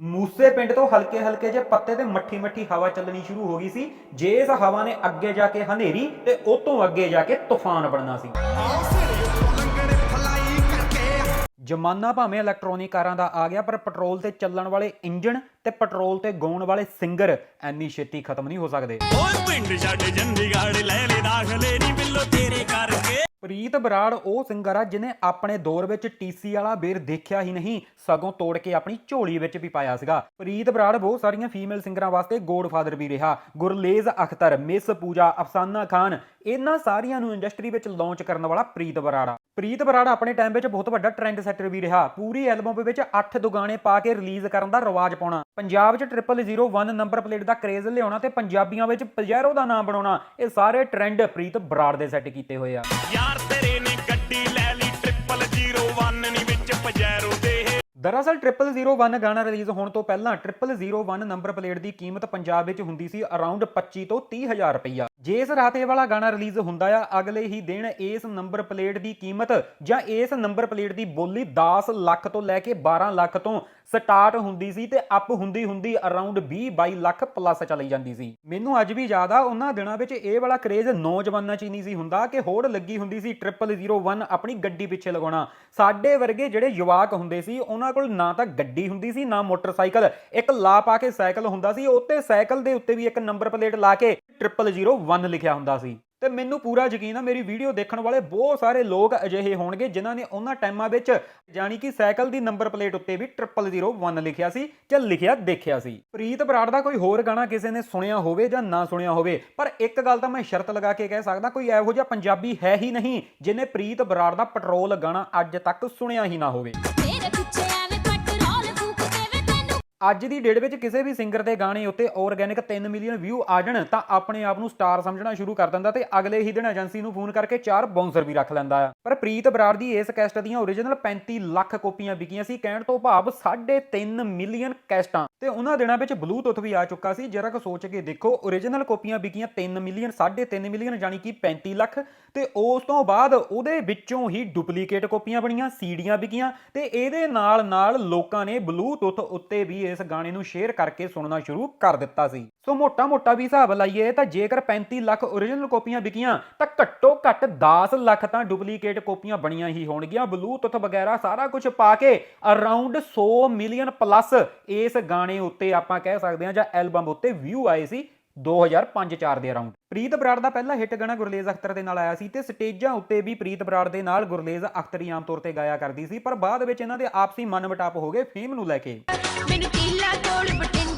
ਮੂਸੇ ਪਿੰਡ ਤੋਂ ਹਲਕੇ ਹਲਕੇ ਜੇ ਪੱਤੇ ਤੇ ਮੱਠੀ ਮੱਠੀ ਹਵਾ ਚੱਲਣੀ ਸ਼ੁਰੂ ਹੋ ਗਈ ਸੀ, ਜੇ ਇਸ ਹਵਾ ਨੇ ਅੱਗੇ ਜਾ ਕੇ ਹਨੇਰੀ ਤੇ ਉਹ ਤੋਂ ਅੱਗੇ ਜਾ ਕੇ ਤੂਫਾਨ ਬਣਨਾ ਸੀ। ਜਮਾਨਾ ਭਾਵੇਂ ਇਲੈਕਟ੍ਰੋਨਿਕ ਕਾਰਾਂ ਦਾ ਆ ਗਿਆ, ਪਰ ਪੈਟਰੋਲ ਤੇ ਚੱਲਣ ਵਾਲੇ ਇੰਜਣ ਤੇ ਪੈਟਰੋਲ ਤੇ ਗਾਉਣ ਵਾਲੇ ਸਿੰਗਰ ਐਨੀ ਛੇਤੀ ਖਤਮ ਨਹੀਂ ਹੋ ਸਕਦੇ। ਓਏ ਪਿੰਡ ਛੱਡ ਚੰਡੀਗੜ੍ਹ ਪ੍ਰੀਤ ਬਰਾੜ, ਉਹ ਸਿੰਗਰ ਆ ਜਿਨੇ ਆਪਣੇ ਦੌਰ ਵਿੱਚ ਟੀਸੀ ਵਾਲਾ ਬੇਰ ਦੇਖਿਆ ਹੀ ਨਹੀਂ, ਸਗੋਂ ਤੋੜ ਕੇ ਆਪਣੀ ਝੋਲੀ ਵਿੱਚ ਵੀ ਪਾਇਆ ਸੀਗਾ। ਪ੍ਰੀਤ ਬਰਾੜ ਬਹੁਤ ਸਾਰੀਆਂ ਫੀਮੇਲ ਸਿੰਗਰਾਂ ਵਾਸਤੇ ਗੋਡਫਾਦਰ ਵੀ ਰਿਹਾ। ਗੁਰਲੇਜ਼ ਅਖਤਰ, ਮਿਸ ਪੂਜਾ, ਅਫਸਾਨਾ ਖਾਨ, ਇਹਨਾਂ ਸਾਰੀਆਂ ਨੂੰ ਇੰਡਸਟਰੀ ਵਿੱਚ ਲਾਂਚ ਕਰਨ ਵਾਲਾ ਪ੍ਰੀਤ ਬਰਾੜ ਆ। ਪ੍ਰੀਤ ਬਰਾੜ ਆਪਣੇ ਟਾਈਮ ਵਿੱਚ ਬਹੁਤ ਵੱਡਾ ਟ੍ਰੈਂਡ ਸੈਟਰ ਵੀ ਰਿਹਾ। ਪੂਰੀ ਐਲਬਮ ਵਿੱਚ 8 ਦੁਗਾਣੇ ਪਾ ਕੇ ਰਿਲੀਜ਼ ਕਰਨ ਦਾ ਰਿਵਾਜ ਪਾਉਣਾ। ਪੰਜਾਬ 'ਚ 0001 ਨੰਬਰ ਪਲੇਟ ਦਾ ਕਰੇਜ਼ ਲਿਆਉਣਾ ਤੇ ਪੰਜਾਬੀਆਂ ਵਿੱਚ ਪਜੈਰੋ ਦਾ ਨਾਮ ਬਣਾਉਣਾ ਇਹ ਸਾਰੇ ਟ੍ਰੈਂਡ ਪ੍ਰੀਤ ਬਰਾੜ ਦੇ ਸੈੱਟ ਕੀਤੇ ਹੋਏ ਆ। ਯਾਰ ਤੇਰੇ ਨੇ ਗੱਡੀ ਲੈ ਲਈ 0001 ਨਹੀਂ ਵਿੱਚ ਪਜੈਰੋ ਦੇ। ਦਰਅਸਲ 0001 ਗਾਣਾ ਰਿਲੀਜ਼ ਹੋਣ ਤੋਂ ਪਹਿਲਾਂ 0001 ਨੰਬਰ ਪਲੇਟ ਦੀ ਕੀਮਤ ਪੰਜਾਬ ਵਿੱਚ ਹੁੰਦੀ ਸੀ ਅਰਾਊਂਡ 25 ਤੋਂ 30 ਹਜ਼ਾਰ ਰੁਪਈਆ। ਜੇ ਇਸ ਰਾਤ ਵਾਲਾ ਗਾਣਾ ਰਿਲੀਜ਼ ਹੁੰਦਾ ਆ, ਅਗਲੇ ਹੀ ਦਿਨ ਇਸ ਨੰਬਰ ਪਲੇਟ ਦੀ ਕੀਮਤ ਜਾਂ ਇਸ ਨੰਬਰ ਪਲੇਟ ਦੀ ਬੋਲੀ 10 ਲੱਖ ਤੋਂ ਲੈ ਕੇ 12 ਲੱਖ ਤੋਂ ਸਟਾਰਟ ਹੁੰਦੀ ਸੀ ਤੇ ਅਪ ਹੁੰਦੀ ਹੁੰਦੀ ਅਰਾਊਂਡ 20 22 ਲੱਖ ਪਲੱਸ ਚਲੀ ਜਾਂਦੀ ਸੀ। ਮੈਨੂੰ ਅੱਜ ਵੀ ਯਾਦ ਆ, ਉਹਨਾਂ ਦਿਨਾਂ ਵਿੱਚ ਇਹ ਵਾਲਾ ਕਰੇਜ਼ ਨੌਜਵਾਨਾਂ 'ਚ ਹੀ ਨਹੀਂ ਸੀ ਹੁੰਦਾ ਕਿ ਹੋੜ ਲੱਗੀ ਹੁੰਦੀ ਸੀ 0001 ਆਪਣੀ ਗੱਡੀ ਪਿੱਛੇ ਲਗਾਉਣਾ। ਸਾਡੇ ਵਰਗੇ ਜਿਹੜੇ ਯੁਵਾਕ ਹੁੰਦੇ ਸੀ, ਉਹਨਾਂ ਕੋਲ ਨਾ ਤਾਂ ਗੱਡੀ ਹੁੰਦੀ ਸੀ, ਨਾ ਮੋਟਰਸਾਈਕਲ। ਇੱਕ ਲਾ ਪਾ ਕੇ ਸਾਈਕਲ ਹੁੰਦਾ ਸੀ, ਉੱਤੇ ਸਾਈਕਲ ਦੇ ਉੱਤੇ ਵੀ ਇੱਕ ਨੰਬਰ ਪਲੇਟ ਲਾ ਕੇ 0001 ਲਿਖਿਆ ਹੁੰਦਾ ਸੀ। ਤੇ ਮੈਨੂੰ ਪੂਰਾ ਯਕੀਨ ਆ, ਮੇਰੀ ਵੀਡੀਓ ਦੇਖਣ ਵਾਲੇ ਬਹੁਤ ਸਾਰੇ ਲੋਕ ਅਜਿਹੇ ਹੋਣਗੇ ਜਿਨ੍ਹਾਂ ਨੇ ਉਹਨਾਂ ਟਾਈਮਾਂ ਵਿੱਚ ਜਾਨੀ ਕਿ ਸਾਈਕਲ ਦੀ ਨੰਬਰ ਪਲੇਟ ਉੱਤੇ ਵੀ 0001 ਲਿਖਿਆ ਸੀ ਜਾਂ ਲਿਖਿਆ ਦੇਖਿਆ ਸੀ। ਪ੍ਰੀਤ ਬਰਾੜ ਦਾ ਕੋਈ ਹੋਰ ਗਾਣਾ ਕਿਸੇ ਨੇ ਸੁਣਿਆ ਹੋਵੇ ਜਾਂ ਨਾ ਸੁਣਿਆ ਹੋਵੇ, ਪਰ ਇੱਕ ਗੱਲ ਤਾਂ ਮੈਂ ਸ਼ਰਤ ਲਗਾ ਕੇ ਕਹਿ ਸਕਦਾ, ਕੋਈ ਇਹੋ ਜਿਹਾ ਪੰਜਾਬੀ ਹੈ ਹੀ ਨਹੀਂ ਜਿਨੇ ਪ੍ਰੀਤ ਬਰਾੜ ਦਾ ਪੈਟਰੋਲ ਗਾਣਾ ਅੱਜ ਤੱਕ ਸੁਣਿਆ ਹੀ ਨਾ ਹੋਵੇ। ਅੱਜ ਦੀ ਡੇਟ ਵਿੱਚ ਕਿਸੇ ਵੀ ਸਿੰਗਰ ਦੇ ਗਾਣੇ ਉੱਤੇ ਆਰਗੈਨਿਕ 3 ਮਿਲੀਅਨ ਵਿਊ ਆ ਜਾਣ, ਤਾਂ ਆਪਣੇ ਆਪ ਨੂੰ ਸਟਾਰ ਸਮਝਣਾ ਸ਼ੁਰੂ ਕਰ ਦਿੰਦਾ ਤੇ ਅਗਲੇ ਹੀ ਦਿਨ ਏਜੰਸੀ ਨੂੰ ਫੋਨ ਕਰਕੇ ਚਾਰ ਬਾਉਂਸਰ ਵੀ ਰੱਖ ਲੈਂਦਾ ਆ। ਪਰ ਪ੍ਰੀਤ ਬਰਾੜ ਦੀ ਇਸ ਕੈਸਟ ਦੀਆਂ ਓਰੀਜਨਲ 35 ਲੱਖ ਕਾਪੀਆਂ ਵਿਕੀਆਂ ਸੀ, ਕਹਿਣ ਤੋਂ ਭਾਵ 3.5 ਮਿਲੀਅਨ ਕੈਸਟਾਂ ਤੇ ਉਹਨਾਂ ਦਿਨਾਂ ਵਿੱਚ ਬਲੂਟੁੱਥ ਵੀ ਆ ਚੁੱਕਾ ਸੀ, ਜਰਾ ਕੁ ਸੋਚ ਕੇ ਦੇਖੋ ਓਰੀਜਨਲ ਕਾਪੀਆਂ ਵਿਕੀਆਂ 3 ਮਿਲੀਅਨ 3.5 ਮਿਲੀਅਨ ਜਾਨੀ ਕਿ 35 ਲੱਖ, ਤੇ ਉਸ ਤੋਂ ਬਾਅਦ ਉਹਦੇ ਵਿੱਚੋਂ ਹੀ ਡੁਪਲੀਕੇਟ ਕਾਪੀਆਂ ਬਣੀਆਂ, ਸੀਡੀਆਂ ਵਿਕੀਆਂ, ਤੇ ਇਹਦੇ ਨਾਲ ਨਾਲ ਲੋਕਾਂ ਨੇ ਬਲੂਟੁੱਥ ਉੱਤੇ ਵੀ ਇਸ ਗਾਣੇ ਨੂੰ ਸ਼ੇਅਰ ਕਰਕੇ ਸੁਣਨਾ ਸ਼ੁਰੂ ਕਰ ਦਿੱਤਾ ਸੀ। ਸੋ ਮੋਟਾ-ਮੋਟਾ ਵੀ ਹਿਸਾਬ ਲਾਈਏ ਤਾਂ ਜੇਕਰ 35 ਲੱਖ ਓਰੀਜਨਲ ਕਾਪੀਆਂ ਵਿਕੀਆਂ, ਤਾਂ ਘੱਟੋ ਘੱਟ 10 ਲੱਖ ਤਾਂ ਡੁਪਲੀਕੇਟ ਕਾਪੀਆਂ ਬਣੀਆਂ ਹੀ ਹੋਣਗੀਆਂ। ਬਲੂਟੁੱਥ ਵਗੈਰਾ ਸਾਰਾ ਕੁਝ ਪਾ ਕੇ ਅਰਾਊਂਡ 100 ਮਿਲੀਅਨ ਪਲੱਸ ਇਸ ਗਾਣੇ ਉੱਤੇ ਆਪਾਂ ਕਹਿ ਸਕਦੇ ਹਾਂ ਜਾਂ ਐਲਬਮ ਉੱਤੇ ਵਿਊ ਆਏ ਸੀ। 2005-4 ਦੇ ਅਰਾਊਂਡ ਪ੍ਰੀਤ ਬਰਾੜ ਦਾ ਪਹਿਲਾ ਹਿੱਟ ਗਾਣਾ ਗੁਰਲੇਜ਼ ਅਖਤਰ ਦੇ ਨਾਲ ਆਇਆ ਸੀ ਤੇ ਸਟੇਜਾਂ ਉੱਤੇ ਵੀ ਪ੍ਰੀਤ ਬਰਾੜ ਦੇ ਨਾਲ ਗੁਰਲੇਜ਼ ਅਖਤਰ ਹੀ ਆਮ ਤੌਰ ਤੇ ਗਾਇਆ ਕਰਦੀ ਸੀ, ਪਰ ਬਾਅਦ ਵਿੱਚ ਇਹਨਾਂ ਦੇ ਆਪਸੀ ਮਨਮਟਾਪ ਹੋ ਗਏ, ਫੇਮ ਨੂੰ ਲੈ ਕੇ। ਮੈਨੂੰ ਕੀਲਾ ਕੋਲ ਬਟਿੰਡੇ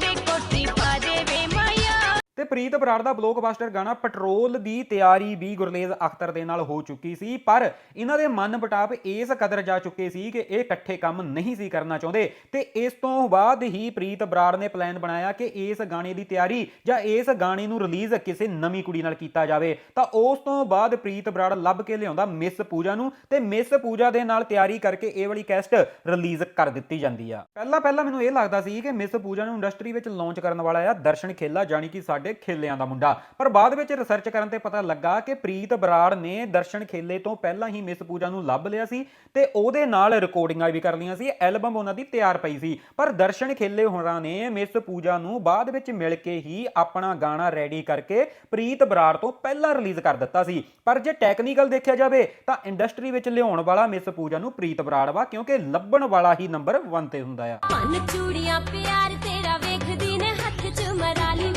ਤੇ ਪ੍ਰੀਤ ਬਰਾੜ ਦਾ ਬਲੋਕਬਸਟਰ ਗਾਣਾ ਪੈਟਰੋਲ ਦੀ ਤਿਆਰੀ ਵੀ ਗੁਰਲੇਜ਼ ਅਖਤਰ ਦੇ ਨਾਲ ਹੋ ਚੁੱਕੀ ਸੀ, ਪਰ ਇਹਨਾਂ ਦੇ ਮਨ ਬਟਾਪ ਇਸ ਕਦਰ ਜਾ ਚੁੱਕੇ ਸੀ ਕਿ ਇਹ ਇਕੱਠੇ ਕੰਮ ਨਹੀਂ ਸੀ ਕਰਨਾ ਚਾਹੁੰਦੇ ਤੇ ਇਸ ਤੋਂ ਬਾਅਦ ਹੀ ਪ੍ਰੀਤ ਬਰਾੜ ਨੇ ਪਲਾਨ ਬਣਾਇਆ ਕਿ ਇਸ ਗਾਣੇ ਦੀ ਤਿਆਰੀ ਜਾਂ ਇਸ ਗਾਣੇ ਨੂੰ ਰਿਲੀਜ਼ ਕਿਸੇ ਨਵੀਂ ਕੁੜੀ ਨਾਲ ਕੀਤਾ ਜਾਵੇ। ਤਾਂ ਉਸ ਤੋਂ ਬਾਅਦ ਪ੍ਰੀਤ ਬਰਾੜ ਲੱਭ ਕੇ ਲਿਆਉਂਦਾ ਮਿਸ ਪੂਜਾ ਨੂੰ ਤੇ ਮਿਸ ਪੂਜਾ ਦੇ ਨਾਲ ਤਿਆਰੀ ਕਰਕੇ ਇਹ ਵਾਲੀ ਕੈਸਟ ਰਿਲੀਜ਼ ਕਰ ਦਿੱਤੀ ਜਾਂਦੀ ਆ। ਪਹਿਲਾਂ ਪਹਿਲਾਂ ਮੈਨੂੰ ਇਹ ਲੱਗਦਾ ਸੀ ਕਿ ਮਿਸ ਪੂਜਾ ਨੂੰ ਇੰਡਸਟਰੀ ਵਿੱਚ ਲਾਂਚ ਕਰਨ ਵਾਲਾ ਆ, ਦਰਸ਼ਨ ਖੇਲਾ, ਜਾਣੀ ਕਿ ਸਾਡੇ ਖੇਲਿਆਂ ਦਾ ਮੁੰਡਾ। ਪਰ ਬਾਅਦ ਵਿੱਚ ਰਿਸਰਚ ਕਰਨ ਤੇ ਪਤਾ ਲੱਗਾ ਕਿ ਪ੍ਰੀਤ ਬਰਾੜ ਨੇ ਦਰਸ਼ਨ ਖੇਲੇ ਤੋਂ ਪਹਿਲਾਂ ਹੀ ਮਿਸ ਪੂਜਾ ਨੂੰ ਲੱਭ ਲਿਆ ਸੀ ਤੇ ਉਹਦੇ ਨਾਲ ਰਿਕਾਰਡਿੰਗਾਂ ਵੀ ਕਰ ਲਈਆਂ ਸੀ ਐਲਬਮ ਉਹਨਾਂ ਦੀ ਤਿਆਰ ਪਈ ਸੀ। ਪਰ ਦਰਸ਼ਨ ਖੇਲੇ ਹੋਰਾਂ ਨੇ ਮਿਸ ਪੂਜਾ ਨੂੰ ਬਾਅਦ ਵਿੱਚ ਮਿਲ ਕੇ ਹੀ ਆਪਣਾ ਗਾਣਾ ਰੈਡੀ ਕਰਕੇ ਪ੍ਰੀਤ ਬਰਾੜ ਤੋਂ ਪਹਿਲਾਂ ਰਿਲੀਜ਼ ਕਰ ਦਿੱਤਾ ਸੀ। ਪਰ ਜੇ ਟੈਕਨੀਕਲ ਦੇਖਿਆ ਜਾਵੇ ਤਾਂ ਇੰਡਸਟਰੀ ਵਿੱਚ ਲਿਆਉਣ ਵਾਲਾ ਮਿਸ ਪੂਜਾ ਨੂੰ ਪ੍ਰੀਤ ਬਰਾੜ ਵਾ, ਕਿਉਂਕਿ ਲੱਭਣ ਵਾਲਾ ਹੀ ਨੰਬਰ 1 ਤੇ ਹੁੰਦਾ ਆ। ਮਨ ਚੂੜੀਆਂ ਪਿਆਰ ਤੇਰਾ ਵੇਖਦੀ ਨੇ, ਹੱਥ 'ਚ ਮਰਾਲੀ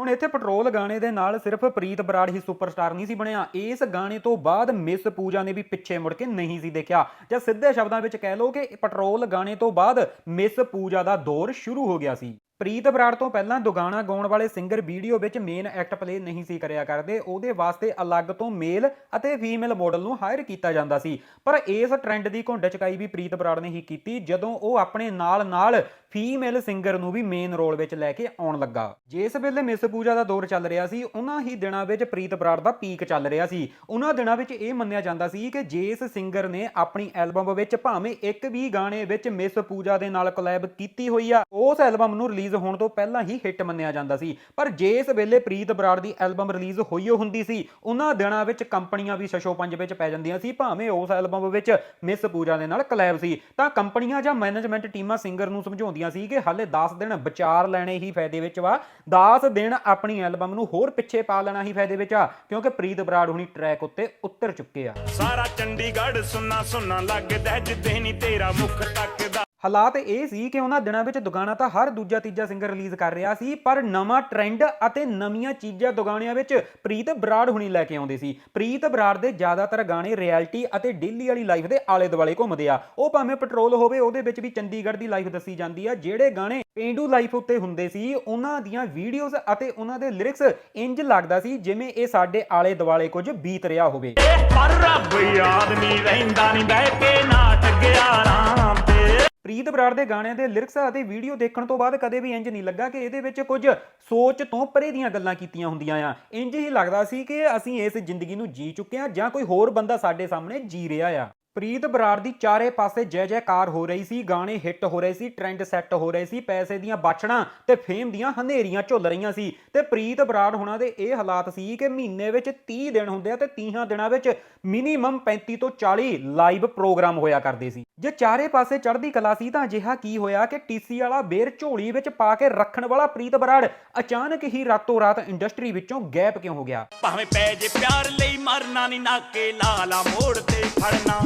ਹੁਣ ਇੱਥੇ ਪੈਟਰੋਲ ਗਾਣੇ ਦੇ ਨਾਲ ਸਿਰਫ ਪ੍ਰੀਤ ਬਰਾੜ ਹੀ ਸੁਪਰਸਟਾਰ ਨਹੀਂ ਸੀ ਬਣਿਆ। ਇਸ ਗਾਣੇ ਤੋਂ ਬਾਅਦ ਮਿਸ ਪੂਜਾ ਨੇ ਵੀ ਪਿੱਛੇ ਮੁੜ ਕੇ ਨਹੀਂ ਸੀ ਦੇਖਿਆ। ਜਾਂ ਸਿੱਧੇ ਸ਼ਬਦਾਂ ਵਿੱਚ ਕਹਿ ਲਓ ਕਿ ਪੈਟਰੋਲ ਗਾਣੇ ਤੋਂ ਬਾਅਦ ਮਿਸ ਪੂਜਾ ਦਾ ਦੌਰ ਸ਼ੁਰੂ ਹੋ ਗਿਆ ਸੀ। ਪ੍ਰੀਤ ਬਰਾੜ ਤੋਂ ਪਹਿਲਾਂ ਦੁਗਾਣਾ ਗਾਉਣ ਵਾਲੇ ਸਿੰਗਰ ਵੀਡੀਓ ਵਿੱਚ ਮੇਨ ਐਕਟ ਪਲੇ ਨਹੀਂ ਸੀ ਕਰਿਆ ਕਰਦੇ। ਉਹਦੇ ਵਾਸਤੇ ਅਲੱਗ ਤੋਂ ਮੇਲ ਅਤੇ ਫੀਮੇਲ ਮਾਡਲ ਨੂੰ ਹਾਇਰ ਕੀਤਾ ਜਾਂਦਾ ਸੀ। ਪਰ ਇਸ ਟ੍ਰੈਂਡ ਦੀ ਘੁੰਡ ਚਕਾਈ ਵੀ ਪ੍ਰੀਤ ਬਰਾੜ ਨੇ ਹੀ ਕੀਤੀ। ਜਦੋਂ ਉਹ ਆਪਣੇ ਨਾਲ-ਨਾਲ ਫੀਮੇਲ ਸਿੰਗਰ ਨੂੰ ਵੀ ਮੇਨ ਰੋਲ ਵਿੱਚ ਲੈ ਕੇ ਆਉਣ ਲੱਗਾ। ਜਿਸ ਵੇਲੇ ਮਿਸ ਪੂਜਾ ਦਾ ਦੌਰ ਚੱਲ ਰਿਹਾ ਸੀ, ਉਹਨਾਂ ਹੀ ਦਿਨਾਂ ਵਿੱਚ ਪ੍ਰੀਤ ਬਰਾੜ ਦਾ ਪੀਕ ਚੱਲ ਰਿਹਾ ਸੀ। ਉਹਨਾਂ ਦਿਨਾਂ ਵਿੱਚ ਇਹ ਮੰਨਿਆ ਜਾਂਦਾ ਸੀ ਕਿ ਜਿਸ ਸਿੰਗਰ ਨੇ ਆਪਣੀ ਐਲਬਮ ਵਿੱਚ ਭਾਵੇਂ ਇੱਕ ਵੀ ਗਾਣੇ ਵਿੱਚ ਮਿਸ ਪੂਜਾ ਦੇ ਨਾਲ ਕੋਲੈਬ ਕੀਤੀ ਹੋਈ ਆ, ਉਸ ਐਲਬਮ ਨੂੰ ਰਿਲੀਜ਼ ਹੋਣ ਤੋਂ ਪਹਿਲਾਂ ਹੀ ਹਿੱਟ ਮੰਨਿਆ ਜਾਂਦਾ ਸੀ। ਪਰ ਜਿਸ ਵੇਲੇ ਪ੍ਰੀਤ ਬਰਾੜ ਦੀ ਐਲਬਮ ਰਿਲੀਜ਼ ਹੋਈ ਹੁੰਦੀ ਸੀ, ਉਹਨਾਂ ਦਿਨਾਂ ਵਿੱਚ ਕੰਪਨੀਆਂ ਵੀ ਸ਼ਸ਼ੋ ਪੰਜ ਵਿੱਚ ਪੈ ਜਾਂਦੀਆਂ ਸੀ, ਭਾਵੇਂ ਉਸ ਐਲਬਮ ਵਿੱਚ ਮਿਸ ਪੂਜਾ ਦੇ ਨਾਲ ਕੋਲੈਬ ਸੀ। ਤਾਂ ਕੰਪਨੀਆਂ ਜਾਂ ਮੈਨੇਜਮੈਂਟ ਟੀਮਾਂ ਸਿੰਗਰ ਨੂੰ ਸਮਝਾਉਂਦੀਆਂ ਹੁੰਦੀਆਂ ਸੀ ਕਿ ਹਾਲੇ 10 ਦਿਨ ਵਿਚਾਰ ਲੈਣੇ ਹੀ ਫਾਇਦੇ ਵਿੱਚ ਵਾ। 10 ਦਿਨ ਆਪਣੀ ਐਲਬਮ ਨੂੰ ਹੋਰ ਪਿੱਛੇ ਪਾ ਲੈਣਾ ਹੀ ਫਾਇਦੇ ਵਿੱਚ ਆ, ਕਿਉਂਕਿ ਪ੍ਰੀਤ ਬਰਾੜ ਹੁਣੀ ਟਰੈਕ ਉੱਤੇ ਉਤਰ ਚੁੱਕੇ ਆ। ਸਾਰਾ ਚੰਡੀਗੜ੍ਹ ਸੁੰਨਾ ਸੁੰਨਾ ਲੱਗਦਾ ਜਿੱਦੇ ਨਹੀਂ ਤੇਰਾ ਮੁਖ ਤੱਕਦਾ। ਹਾਲਾਤ ਇਹ ਸੀ ਕਿ ਉਹਨਾਂ ਦਿਨਾਂ ਵਿੱਚ ਦੁਗਾਣਾ ਤਾਂ ਹਰ ਦੂਜਾ ਤੀਜਾ ਸਿੰਗਰ ਰਿਲੀਜ਼ ਕਰ ਰਿਹਾ ਸੀ, ਪਰ ਨਵਾਂ ਟ੍ਰੈਂਡ ਅਤੇ ਨਵੀਆਂ ਚੀਜ਼ਾਂ ਦੁਗਾਣਿਆਂ ਵਿੱਚ ਪ੍ਰੀਤ ਬਰਾੜ ਹੁਣੀ ਲੈ ਕੇ ਆਉਂਦੇ ਸੀ। ਪ੍ਰੀਤ ਬਰਾੜ ਦੇ ਜ਼ਿਆਦਾਤਰ ਗਾਣੇ ਰਿਐਲਿਟੀ ਅਤੇ ਡੇਲੀ ਵਾਲੀ ਲਾਈਫ ਦੇ ਆਲੇ ਦੁਆਲੇ ਘੁੰਮਦੇ ਆ। ਉਹ ਭਾਵੇਂ ਪੈਟਰੋਲ ਹੋਵੇ, ਉਹਦੇ ਵਿੱਚ ਵੀ ਚੰਡੀਗੜ੍ਹ ਦੀ ਲਾਈਫ ਦੱਸੀ ਜਾਂਦੀ ਆ, ਜਿਹੜੇ ਗਾਣੇ ਪੇਂਡੂ ਲਾਈਫ ਉੱਤੇ ਹੁੰਦੇ ਸੀ, ਉਹਨਾਂ ਦੀਆਂ ਵੀਡੀਓਜ਼ ਅਤੇ ਉਹਨਾਂ ਦੇ ਲਿਰਿਕਸ ਇੰਜ ਲੱਗਦਾ ਸੀ ਜਿਵੇਂ ਇਹ ਸਾਡੇ ਆਲੇ ਦੁਆਲੇ ਕੁਝ ਬੀਤ ਰਿਹਾ ਹੋਵੇ। ਪਰ ਰੱਬ ਯਾਦ ਰਹਿੰਦਾ ਨਹੀਂ ਬਹਿ ਕੇ ਨਾਟ ਗਿਆਰਾਂ ਤੇ। ਪ੍ਰੀਤ ਬਰਾੜ ਦੇ ਗਾਣਿਆਂ ਦੇ ਲਿਰਿਕਸ ਅਤੇ ਵੀਡੀਓ ਦੇਖਣ ਤੋਂ ਬਾਅਦ ਕਦੇ ਵੀ ਇੰਜ ਨਹੀਂ ਲੱਗਾ ਕਿ ਇਹਦੇ ਵਿੱਚ ਕੁਝ ਸੋਚ ਤੋਂ ਪਰੇ ਦੀਆਂ ਗੱਲਾਂ ਕੀਤੀਆਂ ਹੁੰਦੀਆਂ ਆ। ਇੰਜ ਹੀ ਲੱਗਦਾ ਸੀ ਕਿ ਅਸੀਂ ਇਸ ਜ਼ਿੰਦਗੀ ਨੂੰ ਜੀ ਚੁੱਕੇ ਆ ਜਾਂ ਕੋਈ ਹੋਰ ਬੰਦਾ ਸਾਡੇ ਸਾਹਮਣੇ ਜੀ ਰਿਹਾ ਆ। ਪ੍ਰੀਤ ਬਰਾੜ ਦੀ ਚਾਰੇ ਪਾਸੇ ਜੈ ਜੈਕਾਰ ਹੋ ਰਹੀ ਸੀ, ਗਾਣੇ ਹਿੱਟ ਹੋ ਰਹੇ ਸੀ ਟ੍ਰੈਂਡ ਸੈੱਟ ਹੋ ਰਹੇ ਸੀ, ਪੈਸੇ ਦੀਆਂ ਬਾਛੜਾਂ ਤੇ ਫੇਮ ਦੀਆਂ ਹਨੇਰੀਆਂ ਝੁੱਲ ਰਹੀਆਂ ਸੀ। ਤੇ ਪ੍ਰੀਤ ਬਰਾੜ ਹੁਣਾਂ ਦੇ ਇਹ ਹਾਲਾਤ ਸੀ ਕਿ ਮਹੀਨੇ ਵਿੱਚ 30 ਦਿਨ ਹੁੰਦੇ ਆ ਤੇ 30 ਦਿਨਾਂ ਵਿੱਚ ਮਿਨੀਮਮ 35 ਤੋਂ 40 ਲਾਈਵ ਪ੍ਰੋਗਰਾਮ ਹੋਇਆ ਕਰਦੇ ਸੀ। ਜੇ ਚਾਰੇ ਪਾਸੇ ਚੜ੍ਹਦੀ ਕਲਾ ਸੀ ਤਾਂ ਅਜਿਹਾ ਕੀ ਹੋਇਆ ਕਿ ਟੀਸੀ ਵਾਲਾ ਬੇਰ ਝੋਲੀ ਵਿੱਚ ਪਾ ਕੇ ਰੱਖਣ ਵਾਲਾ ਪ੍ਰੀਤ ਬਰਾੜ ਅਚਾਨਕ ਹੀ ਰਾਤੋਂ ਰਾਤ ਇੰਡਸਟਰੀ ਵਿੱਚੋਂ ਗੈਪ ਕਿਉਂ ਹੋ ਗਿਆ? ਭਾਵੇਂ ਪੈ ਜੇ ਪਿਆਰ ਲਈ ਮਰਨਾ ਨਹੀਂ ਨਾਕੇ ਲਾਲਾ ਮੋੜ ਤੇ ਖੜਨਾ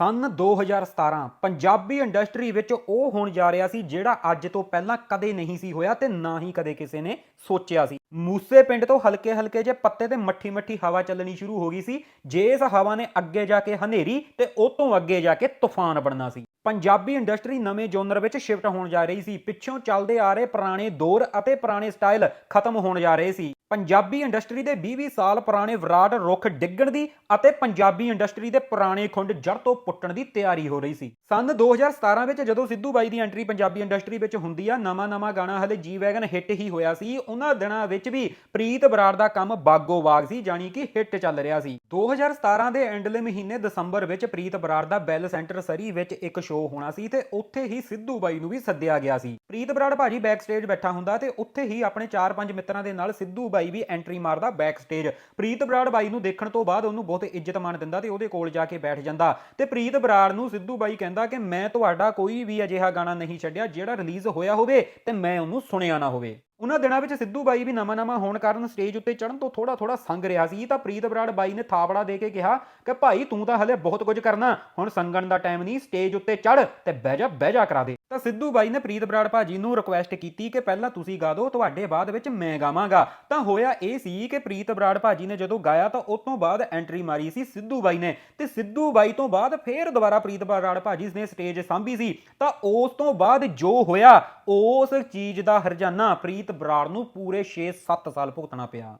ਸਨ 2017 ਪੰਜਾਬੀ ਇੰਡਸਟਰੀ ਵਿੱਚ ਉਹ ਹੋਣ ਜਾ ਰਿਹਾ ਸੀ ਜਿਹੜਾ ਅੱਜ ਤੋਂ ਪਹਿਲਾਂ ਕਦੇ ਨਹੀਂ ਸੀ ਹੋਇਆ ਤੇ ਨਾ ਹੀ ਕਦੇ ਕਿਸੇ ਨੇ ਸੋਚਿਆ ਸੀ। ਮੂਸੇ ਪਿੰਡ ਤੋਂ ਹਲਕੇ ਹਲਕੇ ਜੇ ਪੱਤੇ ਤੇ ਮੱਠੀ ਮੱਠੀ ਹਵਾ ਚੱਲਣੀ ਸ਼ੁਰੂ ਹੋ ਗਈ ਸੀ, ਜੇ ਇਸ ਹਵਾ ਨੇ ਅੱਗੇ ਜਾ ਕੇ ਹਨੇਰੀ ਤੇ ਉਹ ਤੋਂ ਅੱਗੇ ਜਾ ਕੇ ਤੂਫਾਨ ਬਣਨਾ ਸੀ। ਪੰਜਾਬੀ ਇੰਡਸਟਰੀ ਨਵੇਂ ਜੋਨਰ ਵਿੱਚ ਸ਼ਿਫਟ ਹੋਣ ਜਾ ਰਹੀ ਸੀ, ਪਿੱਛੋਂ ਚੱਲਦੇ ਆ ਰਹੇ ਪੁਰਾਣੇ ਦੌਰ ਅਤੇ ਪੁਰਾਣੇ ਸਟਾਈਲ ਖਤਮ ਹੋਣ ਜਾ ਰਹੇ ਸੀ। ਪੰਜਾਬੀ ਇੰਡਸਟਰੀ ਦੇ 20-20 ਸਾਲ ਪੁਰਾਣੇ ਵਿਰਾਟ ਰੁੱਖ ਡਿੱਗਣ ਦੀ ਅਤੇ ਪੰਜਾਬੀ ਇੰਡਸਟਰੀ ਦੇ ਪੁਰਾਣੇ ਖੁੰਡ ਜੜ ਤੋਂ ਪੁੱਟਣ ਦੀ ਤਿਆਰੀ ਹੋ ਰਹੀ ਸੀ। ਸੰਨ 2017 ਵਿੱਚ ਜਦੋਂ ਸਿੱਧੂ ਬਾਈ ਦੀ ਐਂਟਰੀ ਪੰਜਾਬੀ ਇੰਡਸਟਰੀ ਵਿੱਚ ਹੁੰਦੀ ਆ ਨਵਾਂ-ਨਵਾਂ ਗਾਣਾ ਹਲੇ ਜੀ ਵੈਗਨ ਹਿੱਟ ਹੀ ਹੋਇਆ ਸੀ। ਉਹਨਾਂ ਦਿਨਾਂ ਵਿੱਚ ਵੀ ਪ੍ਰੀਤ ਬਰਾੜ ਦਾ ਕੰਮ ਬਾਗੋ ਬਾਗ ਸੀ ਜਾਨੀ ਕਿ ਹਿੱਟ ਚੱਲ ਰਿਹਾ ਸੀ। 2017 ਦੇ ਐਂਡਲੇ ਮਹੀਨੇ ਦਸੰਬਰ ਵਿੱਚ ਪ੍ਰੀਤ ਬਰਾੜ ਦਾ ਬੈਲ ਸੈਂਟਰ ਸਰੀ ਵਿੱਚ ਇੱਕ ਸ਼ੋਅ ਹੋਣਾ ਸੀ ਤੇ ਉੱਥੇ ਹੀ ਸਿੱਧੂ ਬਾਈ ਨੂੰ ਵੀ ਸੱਦਿਆ ਗਿਆ ਸੀ। ਪ੍ਰੀਤ ਬਰਾੜ ਭਾਜੀ ਬੈਕ ਸਟੇਜ ਬੈਠਾ ਹੁੰਦਾ ਤੇ ਉੱਥੇ ਹੀ ਆਪਣੇ 4-5 ਮਿੱਤਰਾਂ ਦੇ ਨਾਲ ਸਿੱਧੂ ਬਾਈ ਵੀ ਐਂਟਰੀ ਮਾਰਦਾ ਬੈਕ ਸਟੇਜ ਪ੍ਰੀਤ ਬਰਾੜ ਬਾਈ ਨੂੰ ਦੇਖਣ ਤੋਂ ਬਾਅਦ ਉਹਨੂੰ ਬਹੁਤ ਇੱਜ਼ਤ ਮਾਨ ਦਿੰਦਾ ਤੇ ਉਹਦੇ ਕੋਲ ਜਾ ਕੇ ਬੈਠ ਜਾਂਦਾ। ਤੇ ਪ੍ਰੀਤ ਬਰਾੜ ਨੂੰ ਸਿੱਧੂ ਬਾਈ ਕਹਿੰਦਾ ਕਿ ਮੈਂ ਤੁਹਾਡਾ ਕੋਈ ਵੀ ਅਜਿਹਾ ਗਾਣਾ ਨਹੀਂ ਛੱਡਿਆ, ਜਿਹੜਾ ਰਿਲੀਜ਼ ਹੋਇਆ ਹੋਵੇ ਤੇ ਮੈਂ ਉਹਨੂੰ ਸੁਣਿਆ ਨਾ ਹੋਵੇ। ਉਹਨਾਂ ਦਿਨਾਂ ਵਿੱਚ ਸਿੱਧੂ ਬਾਈ ਵੀ ਨਵਾਂ-ਨਵਾਂ ਹੋਣ ਕਾਰਨ ਸਟੇਜ ਉੱਤੇ ਚੜ੍ਹਨ ਤੋਂ ਥੋੜਾ-ਥੋੜਾ ਸੰਗ ਰਿਹਾ ਸੀ। ਤਾਂ ਪ੍ਰੀਤ ਬਰਾੜ ਬਾਈ ਨੇ ਥਾਪੜਾ ਦੇ ਕੇ ਕਿਹਾ ਕਿ ਭਾਈ ਤੂੰ ਤਾਂ ਹਲੇ ਬਹੁਤ ਕੁਝ ਕਰਨਾ, ਹੁਣ ਸੰਗਣ ਦਾ ਟਾਈਮ ਨਹੀਂ, ਸਟੇਜ ਉੱਤੇ ਚੜ੍ਹ ਤੇ ਬਹਿ ਜਾ ਬਹਿ ਜਾ ਕਰਾ ਦੇ। ਤਾਂ ਸਿੱਧੂ ਬਾਈ ਨੇ ਪ੍ਰੀਤ ਬਰਾੜ ਭਾਜੀ ਨੂੰ ਰਿਕੁਐਸਟ ਕੀਤੀ ਕਿ ਪਹਿਲਾਂ ਤੁਸੀਂ ਗਾ ਦਿਓ, ਤੁਹਾਡੇ ਬਾਅਦ ਵਿੱਚ ਮੈਂ ਗਾਵਾਂਗਾ। ਤਾਂ ਹੋਇਆ ਇਹ ਸੀ ਕਿ ਪ੍ਰੀਤ ਬਰਾੜ ਭਾਜੀ ਨੇ ਜਦੋਂ ਗਾਇਆ ਤਾਂ ਉਸ ਤੋਂ ਬਾਅਦ ਐਂਟਰੀ ਮਾਰੀ ਸੀ ਸਿੱਧੂ ਬਾਈ ਨੇ। ਤੇ ਸਿੱਧੂ ਬਾਈ ਤੋਂ ਬਾਅਦ ਫੇਰ ਦੁਬਾਰਾ ਪ੍ਰੀਤ ਬਰਾੜ ਭਾਜੀ ਨੇ ਸਟੇਜ ਸਾਂਭੀ ਸੀ। ਤਾਂ ਉਸ ਤੋਂ ਬਾਅਦ ਜੋ ਹੋਇਆ, ਉਸ ਚੀਜ਼ ਦਾ ਹਰਜਾਨਾ ਪ੍ਰੀਤ ਬਰਾੜ ਨੂੰ ਪੂਰੇ 6-7 ਸਾਲ ਭੁਗਤਣਾ ਪਿਆ।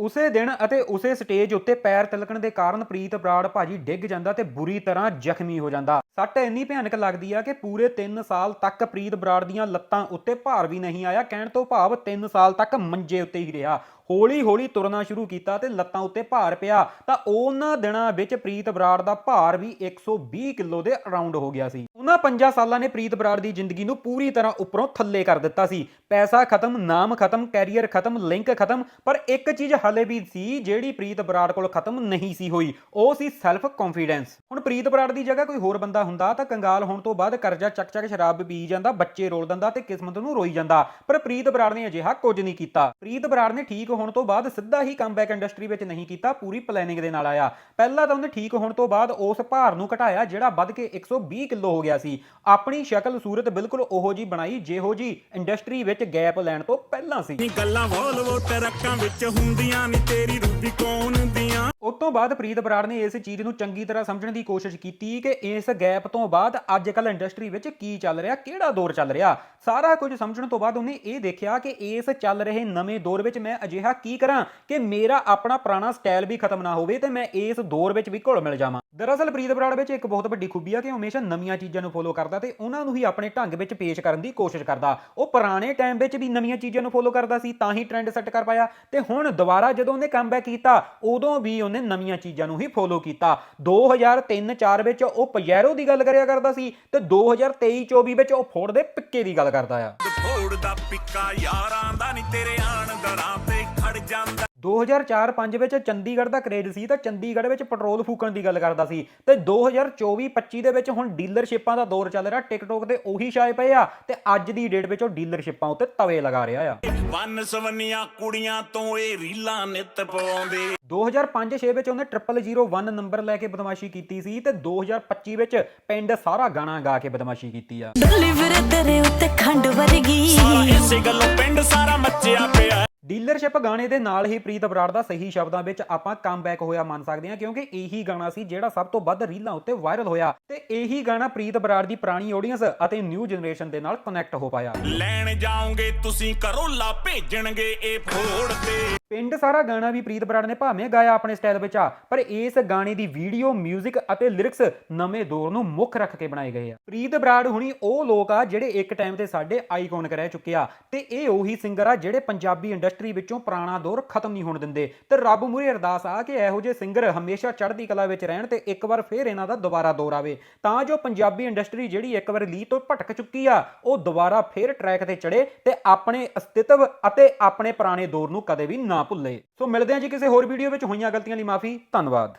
ਉਸੇ ਦਿਨ ਅਤੇ ਉਸੇ ਸਟੇਜ ਉੱਤੇ ਪੈਰ ਤਿਲਕਣ ਦੇ ਕਾਰਨ ਪ੍ਰੀਤ ਬਰਾੜ ਭਾਜੀ ਡਿੱਗ ਜਾਂਦਾ ਤੇ ਬੁਰੀ ਤਰ੍ਹਾਂ ਜ਼ਖਮੀ ਹੋ ਜਾਂਦਾ। ਸੱਟ ਇੰਨੀ ਭਿਆਨਕ ਲੱਗਦੀ ਆ ਕਿ ਪੂਰੇ 3 ਸਾਲ ਤੱਕ ਪ੍ਰੀਤ ਬਰਾੜ ਦੀਆਂ ਲੱਤਾਂ ਉੱਤੇ ਭਾਰ ਵੀ ਨਹੀਂ ਆਇਆ, ਕਹਿਣ ਤੋਂ ਭਾਵ 3 ਸਾਲ ਤੱਕ ਮੰਜੇ ਉੱਤੇ ਹੀ ਰਿਹਾ। ਹੌਲੀ ਹੌਲੀ ਤੁਰਨਾ ਸ਼ੁਰੂ ਕੀਤਾ ਤੇ ਲੱਤਾਂ ਉੱਤੇ ਭਾਰ ਪਿਆ, ਤਾਂ ਉਹਨਾਂ ਦਿਨਾਂ ਵਿੱਚ ਪ੍ਰੀਤ ਬਰਾੜ ਦਾ ਭਾਰ ਵੀ 120 ਕਿਲੋ ਦੇ ਅਰਾਊਂਡ ਹੋ ਗਿਆ ਸੀ। ਉਹਨਾਂ 5 ਸਾਲਾਂ ਨੇ ਪ੍ਰੀਤ ਬਰਾੜ ਦੀ ਜ਼ਿੰਦਗੀ ਨੂੰ ਪੂਰੀ ਤਰ੍ਹਾਂ ਉੱਪਰੋਂ ਥੱਲੇ ਕਰ ਦਿੱਤਾ ਸੀ। ਪੈਸਾ ਖਤਮ, ਨਾਮ ਖਤਮ, ਕੈਰੀਅਰ ਖਤਮ, ਲਿੰਕ ਖਤਮ, ਪਰ ਇੱਕ ਚੀਜ਼ ਹਲੇ ਵੀ ਸੀ ਜਿਹੜੀ ਪ੍ਰੀਤ ਬਰਾੜ ਕੋਲ ਖਤਮ ਨਹੀਂ ਸੀ ਹੋਈ, ਉਹ ਸੀ ਸੈਲਫ ਕੌਨਫੀਡੈਂਸ ਹੁਣ ਪ੍ਰੀਤ ਬਰਾੜ ਦੀ ਜਗ੍ਹਾ ਕੋਈ ਹੋਰ ਬੰਦਾ ਹੁੰਦਾ ਤਾਂ ਕੰਗਾਲ ਹੋਣ ਤੋਂ ਬਾਅਦ ਕਰਜ਼ਾ ਚੱਕ ਚੱਕ ਸ਼ਰਾਬ ਪੀ ਜਾਂਦਾ, ਬੱਚੇ ਰੋਲ ਦਿੰਦਾ ਤੇ ਕਿਸਮਤ ਨੂੰ ਰੋਈ ਜਾਂਦਾ, ਪਰ ਪ੍ਰੀਤ ਬਰਾੜ ਨੇ ਅਜਿਹਾ ਕੁਝ ਨਹੀਂ ਕੀਤਾ। ਪ੍ਰੀਤ ਬਰਾੜ ਨੇ ਠੀਕ ਹੋਣ ਤੋਂ ਬਾਅਦ ਸਿੱਧਾ ਹੀ ਕਮਬੈਕ ਇੰਡਸਟਰੀ ਵਿੱਚ ਨਹੀਂ ਕੀਤਾ ਪੂਰੀ ਪਲੈਨਿੰਗ ਦੇ ਨਾਲ ਆਇਆ। ਪਹਿਲਾਂ ਤਾਂ ਉਹਨੇ ਠੀਕ ਹੋਣ ਤੋਂ ਬਾਅਦ ਉਸ ਭਾਰ ਨੂੰ ਘਟਾਇਆ ਜਿਹੜਾ ਵੱਧ ਕੇ 120 ਕਿਲੋ ਹੋ ਗਿਆ ਸੀ। ਆਪਣੀ ਸ਼ਕਲ ਸੂਰਤ ਬਿਲਕੁਲ ਉਹੋ ਜੀ ਬਣਾਈ ਜਿਹੋ ਜੀ ਇੰਡਸਟਰੀ ਵਿੱਚ ਗੈਪ ਲੈਣ ਤੋਂ ਪਹਿਲਾਂ ਸੀ। ਗੱਲਾਂ ਵੋਲਵੋ ਟਰੱਕਾਂ ਵਿੱਚ ਹੁੰਦੀਆਂ ਨੀ ਤੇਰੀ ਰੂਬੀ ਕੌਣ ਦੀਆਂ? ਉਸ ਤੋਂ ਬਾਅਦ ਪ੍ਰੀਤ ਬਰਾੜ ਨੇ ਇਸ ਚੀਜ਼ ਨੂੰ ਚੰਗੀ ਤਰ੍ਹਾਂ ਸਮਝਣ ਦੀ ਕੋਸ਼ਿਸ਼ ਕੀਤੀ ਕਿ ਇਸ ਗੈਪ ਤੋਂ ਬਾਅਦ ਅੱਜ ਕੱਲ ਇੰਡਸਟਰੀ ਵਿੱਚ ਕੀ ਚੱਲ ਰਿਹਾ ਕਿਹੜਾ ਦੌਰ ਚੱਲ ਰਿਹਾ। ਸਾਰਾ ਕੁਝ ਸਮਝਣ ਤੋਂ ਬਾਅਦ ਉਹਨੇ ਇਹ ਦੇਖਿਆ ਕਿ ਇਸ ਚੱਲ ਰਹੇ ਨਵੇਂ ਦੌਰ ਵਿੱਚ ਮੈਂ ਅਜਿਹਾ ਕੀ ਕਰਾਂ ਕਿ ਮੇਰਾ ਆਪਣਾ ਪੁਰਾਣਾ ਸਟਾਈਲ ਵੀ ਖਤਮ ਨਾ ਹੋਵੇ ਤੇ ਮੈਂ ਇਸ ਦੌਰ ਵਿੱਚ ਵੀ ਘੁਲ ਮਿਲ ਜਾਵਾਂ। ਦਰਅਸਲ ਪ੍ਰੀਤ ਬਰਾੜ ਵਿੱਚ ਇੱਕ ਬਹੁਤ ਵੱਡੀ ਖੂਬੀ ਆ ਕਿ ਹਮੇਸ਼ਾ ਨਵੀਆਂ ਚੀਜ਼ਾਂ ਨੂੰ ਫੋਲੋ ਕਰਦਾ ਤੇ ਉਹਨਾਂ ਨੂੰ ਹੀ ਆਪਣੇ ਢੰਗ ਵਿੱਚ ਪੇਸ਼ ਕਰਨ ਦੀ ਕੋਸ਼ਿਸ਼ ਕਰਦਾ। ਉਹ ਪੁਰਾਣੇ ਟਾਈਮ ਵਿੱਚ ਵੀ ਨਵੀਆਂ ਚੀਜ਼ਾਂ ਨੂੰ ਫੋਲੋ ਕਰਦਾ ਸੀ, ਤਾਂ ਹੀ ਟ੍ਰੈਂਡ ਸੈੱਟ ਕਰ ਪਾਇਆ ਤੇ ਹੁਣ ਦੁਬਾਰਾ ਜਦੋਂ ਉਹਨੇ ਕਮਬੈਕ ਕੀਤਾ, ਉਦੋਂ ਵੀ ਉਹਨੇ ਨਵੀਆਂ ਚੀਜ਼ਾਂ ਨੂੰ ਹੀ ਫੋਲੋ ਕੀਤਾ। 2003-4 ਵਿੱਚ ਉਹ ਪਜੈਰੋ ਦੀ ਗੱਲ ਕਰਿਆ ਕਰਦਾ ਸੀ ਤੇ 2023-24 ਵਿੱਚ ਉਹ ਫੋਰਡ ਦੇ ਪਿੱਕੇ ਦੀ ਗੱਲ ਕਰਦਾ ਆ। ਫੋੜ ਦਾ ਪਿੱਕਾ ਯਾਰਾਂ ਦਾ ਨੀ ਤੇਰੇ ਆਣ ਦਰਾਂ ਤੇ ਜਾਂਦਾ। 2004-5 ਵਿੱਚ ਚੰਡੀਗੜ੍ਹ ਦਾ ਕਰੇਜ਼ ਸੀ ਤਾਂ ਚੰਡੀਗੜ੍ਹ ਵਿੱਚ ਪੈਟਰੋਲ ਫੂਕਣ ਦੀ ਗੱਲ ਕਰਦਾ ਸੀ ਤੇ 2024-25 ਦੇ ਵਿੱਚ ਹੁਣ ਡੀਲਰਸ਼ਿਪਾਂ ਦਾ ਦੌਰ ਚੱਲ ਰਿਹਾ ਟਿਕਟੋਕ ਤੇ ਉਹੀ ਛਾਏ ਪਏ ਆ ਤੇ ਅੱਜ ਦੀ ਡੇਟ ਵਿੱਚ ਉਹ ਡੀਲਰਸ਼ਿਪਾਂ ਉੱਤੇ ਤਵੇ ਲਗਾ ਰਿਹਾ ਆ। ਵਨ ਸਵੰਨੀਆਂ ਕੁੜੀਆਂ ਤੋਂ ਇਹ ਰੀਲਾਂ ਨਿੱਤ ਪਵਾਉਂਦੇ 2005-6 ਵਿੱਚ ਉਹਨੇ 0001 ਨੰਬਰ ਲੈ ਕੇ ਬਦਮਾਸ਼ੀ ਕੀਤੀ ਸੀ ਤੇ 2025 ਵਿੱਚ ਪਿੰਡ ਸਾਰਾ ਗਾਣਾ ਗਾ ਕੇ ਬਦਮਾਸ਼ੀ ਕੀਤੀ ਆ। ਡੋਲੀ ਵੀਰੇ ਤੇਰੇ ਉੱਤੇ ਖੰਡ ਵਰਗੀ। ਸਾਰਾ ਇਸੇ ਗੱਲੋਂ ਪਿੰਡ ਸਾਰਾ ਮੱਚਿਆ ਪਿਆ। ਡੀਲਰਸ਼ਿਪ ਗਾਣੇ ਦੇ ਨਾਲ ਹੀ ਪ੍ਰੀਤ ਬਰਾੜ ਦਾ ਸਹੀ ਸ਼ਬਦਾਂ ਵਿੱਚ ਆਪਾਂ ਕਮਬੈਕ ਹੋਇਆ ਮੰਨ ਸਕਦੇ ਹਾਂ ਕਿਉਂਕਿ ਇਹੀ ਗਾਣਾ ਸੀ ਜਿਹੜਾ ਸਭ ਤੋਂ ਵੱਧ ਰੀਲਾਂ ਉੱਤੇ ਵਾਇਰਲ ਹੋਇਆ ਤੇ ਇਹੀ ਗਾਣਾ ਪ੍ਰੀਤ ਬਰਾੜ ਦੀ ਪੁਰਾਣੀ ਆਡੀਅנס ਅਤੇ ਨਿਊ ਜਨਰੇਸ਼ਨ ਦੇ ਨਾਲ ਕਨੈਕਟ ਹੋ ਪਾਇਆ। ਲੈਣ ਜਾਓਗੇ ਤੁਸੀਂ ਕਰੋ ਲਾ ਭੇਜਣਗੇ ਇਹ ਫੋੜ ਤੇ। ਪਿੰਡ ਸਾਰਾ ਗਾਣਾ ਵੀ ਪ੍ਰੀਤ ਬਰਾੜ ਨੇ ਭਾਵੇਂ ਗਾਇਆ ਆਪਣੇ ਸਟਾਈਲ ਵਿੱਚ ਆ ਪਰ ਇਸ ਗਾਣੇ ਦੀ ਵੀਡੀਓ 뮤직 ਅਤੇ ਲਿਰਿਕਸ ਨਵੇਂ ਦੌਰ ਨੂੰ ਮੁੱਖ ਰੱਖ ਕੇ ਬਣਾਏ ਗਏ ਆ। ਪ੍ਰੀਤ ਬਰਾੜ ਹੁਣੀ ਉਹ ਲੋਕ ਆ ਜਿਹੜੇ ਇੱਕ ਟਾਈਮ ਤੇ ਸਾਡੇ ਆਈਕਨ ਰਹਿ ਚੁੱਕੇ ਆ ਤੇ ਇਹ ਉਹੀ ਸਿੰਗਰ ਆ ਜਿਹੜੇ ਪੰਜਾਬੀ ਇੰਡਸਟਰੀ ਵਿੱਚੋਂ ਪੁਰਾਣਾ ਦੌਰ ਖਤਮ ਨਹੀਂ ਹੋਣ ਦਿੰਦੇ। ਤੇ ਰੱਬ ਮੂਹਰੇ ਅਰਦਾਸ ਆ ਕਿ ਇਹੋ ਜਿਹੇ ਸਿੰਗਰ ਹਮੇਸ਼ਾ ਚੜ੍ਹਦੀ ਕਲਾ ਵਿੱਚ ਰਹਿਣ ਤੇ ਇੱਕ ਵਾਰ ਫੇਰ ਇਹਨਾਂ ਦਾ ਦੁਬਾਰਾ ਦੌਰ ਆਵੇ। ਤਾਂ ਜੋ ਪੰਜਾਬੀ ਇੰਡਸਟਰੀ ਜਿਹੜੀ ਇੱਕ ਵਾਰ ਲੀ ਤੋਂ ਭਟਕ ਚੁੱਕੀ ਆ, ਉਹ ਦੁਬਾਰਾ ਫੇਰ ਟਰੈਕ ਤੇ ਚੜੇ ਤੇ ਆਪਣੇ ਅਸਤਿਤਵ ਅਤੇ ਆਪਣੇ ਪੁਰਾਣੇ ਦੌਰ ਨੂੰ ਕਦੇ ਵੀ ਨਾ ਭੁੱਲੇ। ਸੋ ਮਿਲਦੇ ਹਾਂ ਜੀ ਕਿਸੇ ਹੋਰ ਵੀਡੀਓ ਵਿੱਚ। ਹੋਈਆਂ ਗਲਤੀਆਂ ਲਈ ਮਾਫੀ। ਧੰਨਵਾਦ।